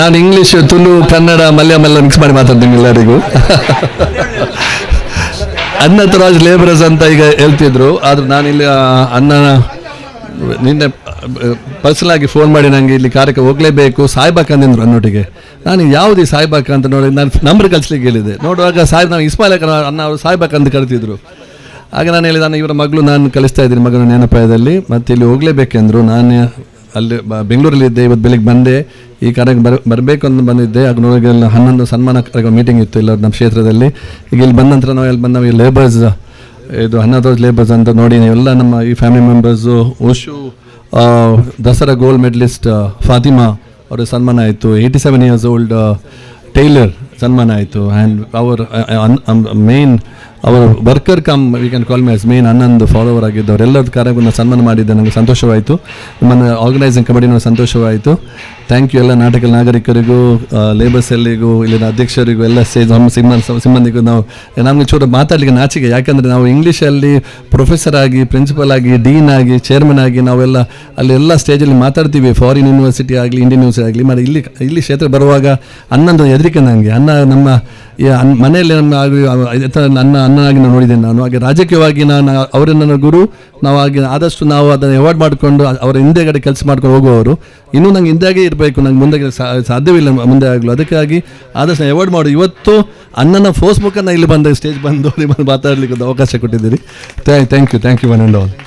ನಾನು ಇಂಗ್ಲಿಷ್ ತುಳು, ಕನ್ನಡ, ಮಲಯಾಳಂ ಎಲ್ಲ ಮಿಕ್ಸ್ ಮಾಡಿ ಮಾತಾಡ್ತೀನಿ ಎಲ್ಲರಿಗೂ. ಅನ್ನತರಾಜ್ ಲೇಬರರ್ಸ್ ಅಂತ ಈಗ ಹೇಳ್ತಿದ್ರು. ಆದ್ರೆ ನಾನು ಇಲ್ಲಿ ಅನ್ನ ನಿನ್ನೆ ಪರ್ಸನಲ್ ಆಗಿ ಫೋನ್ ಮಾಡಿ ನನಗೆ ಇಲ್ಲಿ ಕಾರ್ಯಕ್ಕೆ ಹೋಗಲೇಬೇಕು. ಸಾಯ್ಬಾಕ್ ಅಂದಿದ್ರು ಅನ್ನೊಟ್ಟಿಗೆ ನಾನು ಯಾವುದು ಸಾಯ್ಬಾಕ ಅಂತ ನೋಡಿ, ನಾನು ನಂಬರ್ ಕಳಿಸ್ಲಿಕ್ಕೆ ಹೇಳಿದೆ ನೋಡುವಾಗ ಸಾಯ್ ನಾವು ಇಸ್ಮಾಯಿಲ್ ಅಣ್ಣ ಅವರು ಸಾಯ್ಬಾಕ ಅಂತ ಕರಿತಿದ್ರು. ಆಗ ನಾನು ಹೇಳಿದ ನಾನು ಇವರ ಮಗಳು ನಾನು ಕಲಿಸ್ತಾ ಇದ್ದೀನಿ, ಮಗನ ನೆನಪಾಯದಲ್ಲಿ ಮತ್ತೆ ಇಲ್ಲಿ ಹೋಗಲೇಬೇಕೆಂದ್ರು. ನಾನು ಅಲ್ಲಿ ಬೆಂಗಳೂರಲ್ಲಿದ್ದೆ ಇವತ್ತು ಬೆಳಿಗ್ಗೆ ಬಂದೆ. ಈ ಕಾರ್ಯಕ್ಕೆ ಬರ ಬರಬೇಕು ಅಂತ ಬಂದಿದ್ದೆ. ಆಗ ನೋಡಿ ಎಲ್ಲ ಹನ್ನೊಂದು ಸನ್ಮಾನ ಮೀಟಿಂಗ್ ಇತ್ತು ಇಲ್ಲ ನಮ್ಮ ಕ್ಷೇತ್ರದಲ್ಲಿ. ಈಗ ಇಲ್ಲಿ ಬಂದ ನಂತರ ನಾವು ಇಲ್ಲಿ ಬಂದ ನಾವು ಲೇಬರ್ಸ್ ಇದು ಹನ್ನೊಂದು ಲೇಬರ್ಸ್ ಅಂತ ನೋಡಿ ಎಲ್ಲ ನಮ್ಮ ಈ ಫ್ಯಾಮಿಲಿ ಮೆಂಬರ್ಸು ಆ, ದಸರಾ ಗೋಲ್ಡ್ ಮೆಡಲಿಸ್ಟ್ ಫಾತಿಮಾ ಅವರ ಸನ್ಮಾನ ಆಯಿತು. Eighty seven years old tailor ಸನ್ಮಾನ ಆಯಿತು. ಆ್ಯಂಡ್ ಅವರ್ ಮೇನ್ ಅವರ worker cum we can call my as main ಹನ್ನೊಂದು ಫಾಲೋವರ್ ಆಗಿದ್ದವರು. ಕಾರ್ಯಗಳನ್ನ ಸನ್ಮಾನ ಮಾಡಿದ್ದೆ ನನಗೆ ಸಂತೋಷವಾಯಿತು. ನಮ್ಮನ್ನು ಆರ್ಗನೈಸಿಂಗ್ ಕಮಿಟಿನ ಸಂತೋಷವಾಯಿತು. ಥ್ಯಾಂಕ್ ಯು ಎಲ್ಲ ನಾಟಕ ನಾಗರಿಕರಿಗೂ ಲೇಬರ್ಸ್ ಸೆಲ್ಲಿಗೂ ಇಲ್ಲಿನ ಅಧ್ಯಕ್ಷರಿಗೂ, ಎಲ್ಲ ಸೇ ನಮ್ಮ ಸಿಬ್ಬಂದಿ ಸಿಬ್ಬಂದಿಗೂ ನಾವು, ನಮಗೆ ಚೂರು ಮಾತಾಡಲಿಕ್ಕೆ ನಾಚಿಕೆ. ಯಾಕಂದರೆ ನಾವು ಇಂಗ್ಲೀಷಲ್ಲಿ ಪ್ರೊಫೆಸರ್ ಆಗಿ ಪ್ರಿನ್ಸಿಪಲ್ ಆಗಿ ಡೀನ್ ಆಗಿ ಚೇರ್ಮನ್ ಆಗಿ ನಾವೆಲ್ಲ ಅಲ್ಲಿ ಎಲ್ಲ ಸ್ಟೇಜಲ್ಲಿ ಮಾತಾಡ್ತೀವಿ. ಫಾರಿನ್ ಯೂನಿವರ್ಸಿಟಿ ಆಗಲಿ ಇಂಡಿಯನ್ ಯೂನಿವರ್ಸಿಟಿ ಆಗಲಿ. ಮಾಡಿ ಇಲ್ಲಿ ಇಲ್ಲಿ ಕ್ಷೇತ್ರ ಬರುವಾಗ ಅನ್ನೊಂದು ಹೆದರಿಕೆ ನನಗೆ ಅನ್ನ ನಮ್ಮ ಮನೆಯಲ್ಲಿ ನನ್ನ ನನ್ನ ಅನ್ನನಾಗಿ ನಾನು ನೋಡಿದ್ದೇನೆ ನಾನು. ಹಾಗೆ ರಾಜಕೀಯವಾಗಿ ನಾನು, ಅವರ ನನ್ನ ಗುರು. ನಾವು ಹಾಗೆ ಆದಷ್ಟು ನಾವು ಅದನ್ನು ಅವಾಯ್ಡ್ ಮಾಡಿಕೊಂಡು ಅವರ ಹಿಂದೆಗಡೆ ಕೆಲಸ ಮಾಡ್ಕೊಂಡು ಹೋಗುವವರು. ಇನ್ನೂ ನಂಗೆ ಹಿಂದಾಗೆ ಇರಬೇಕು, ನಂಗೆ ಮುಂದೆ ಸಾಧ್ಯವಿಲ್ಲ ಮುಂದೆ ಆಗಲು. ಅದಕ್ಕಾಗಿ ಆದಷ್ಟು ಅವಾಯ್ಡ್ ಮಾಡು. ಇವತ್ತು ಅಣ್ಣನ ಫೇಸ್ಬುಕ್ಕನ್ನು ಇಲ್ಲಿ ಬಂದ ಸ್ಟೇಜ್ ಬಂದು ನಿಮ್ಮನ್ನು ಮಾತಾಡಲಿಕ್ಕೆ ಅವಕಾಶ ಕೊಟ್ಟಿದ್ದೀರಿ. Thank you thank you one and all